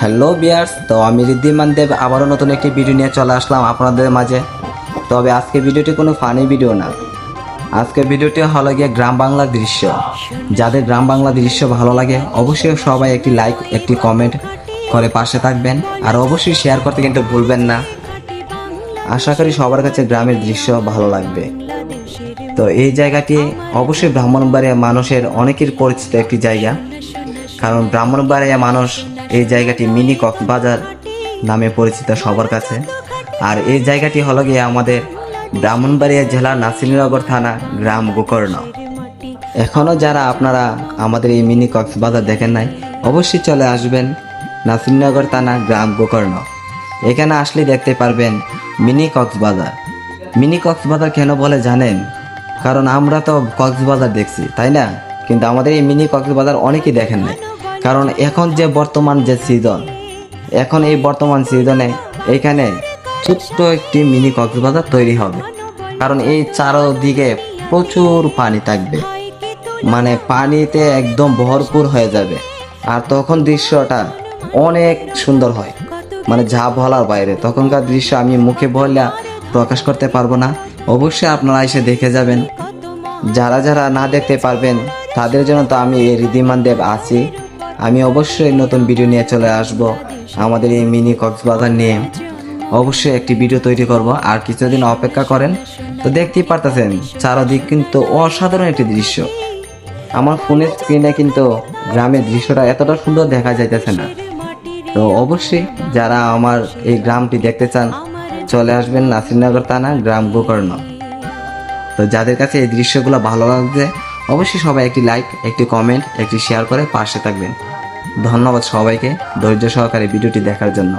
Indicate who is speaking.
Speaker 1: Hello বিয়ার্স তো আমি রিদ্ধিমান দেব, আবারও নতুন একটি ভিডিও নিয়ে চলে আসলাম আপনাদের মাঝে। তবে আজকে ভিডিওটি কোনো ফানি ভিডিও না। আজকে ভিডিওটি হলো গিয়ে গ্রাম বাংলার দৃশ্য। যাদের গ্রাম বাংলা দৃশ্য ভালো লাগে, অবশ্যই সবাই একটি লাইক, একটি কমেন্ট করে পাশে থাকবেন। আর অবশ্যই শেয়ার করতে কিন্তু ভুলবেন না। আশা করি সবার কাছে গ্রামের দৃশ্য ভালো লাগবে। তো এই জায়গাটি অবশ্যই ব্রাহ্মণবাড়িয়া মানুষের অনেকের পরিচিত একটি জায়গা। কারণ ব্রাহ্মণবাড়িয়া মানুষ এই জায়গাটি মিনি কক্সবাজার নামে পরিচিত সবার কাছে। আর এই জায়গাটি হলো গিয়ে আমাদের ব্রাহ্মণবাড়িয়া জেলা নাসিরনগর থানা গ্রাম গোকর্ণ। এখনও যারা আপনারা আমাদের এই মিনি কক্সবাজার দেখেন নাই, অবশ্যই চলে আসবেন নাসিরনগর থানা গ্রাম গোকর্ণ। এখানে আসলে দেখতে পারবেন মিনি কক্সবাজার মিনি কক্সবাজার কেন বলে জানেন? কারণ আমরা তো কক্সবাজার দেখছি, তাই না? কিন্তু আমাদের এই মিনি কক্সবাজার অনেকেই দেখেন নাই। কারণ এখন যে বর্তমান যে সিজন, এখন এই বর্তমান সিজনে এখানে ছোট্ট একটি মিনি কক্সবাজার তৈরি হবে। কারণ এই চারোদিকে প্রচুর পানি থাকবে। মানে পানিতে একদম ভরপুর হয়ে যাবে। আর তখন দৃশ্যটা অনেক সুন্দর হয়। মানে যা বলার বাইরে। তখনকার দৃশ্য আমি মুখে বললে প্রকাশ করতে পারব না। অবশ্যই আপনারা এসে দেখে যাবেন। যারা যারা না দেখতে পারবেন, তাদের জন্য তো আমি এই রিদিমান দেব আছি। আমি অবশ্যই নতুন ভিডিও নিয়ে চলে আসব আমাদের এই মিনি কক্সবাজার নিয়ে। অবশ্যই একটি ভিডিও তৈরি করব, আর কিছুদিন অপেক্ষা করেন। তো দেখতেই পারতেছেন, চারদিক কিন্তু অসাধারণ একটি দৃশ্য। আমার ফোনের স্ক্রিনে কিন্তু গ্রামের দৃশ্যটা এতটা সুন্দর দেখা যাইতেছে না। তো অবশ্যই যারা আমার এই গ্রামটি দেখতে চান, চলে আসবেন নাসিরনগর থানা, গ্রাম গোকর্ণ। তো যাদের কাছে এই দৃশ্যগুলো ভালো লাগছে অবশ্যই সবাই একটি লাইক একটি কমেন্ট একটি শেয়ার করে পাশে থাকবেন। ধন্যবাদ সবাইকে ধৈর্য সহকারে ভিডিওটি দেখার জন্য।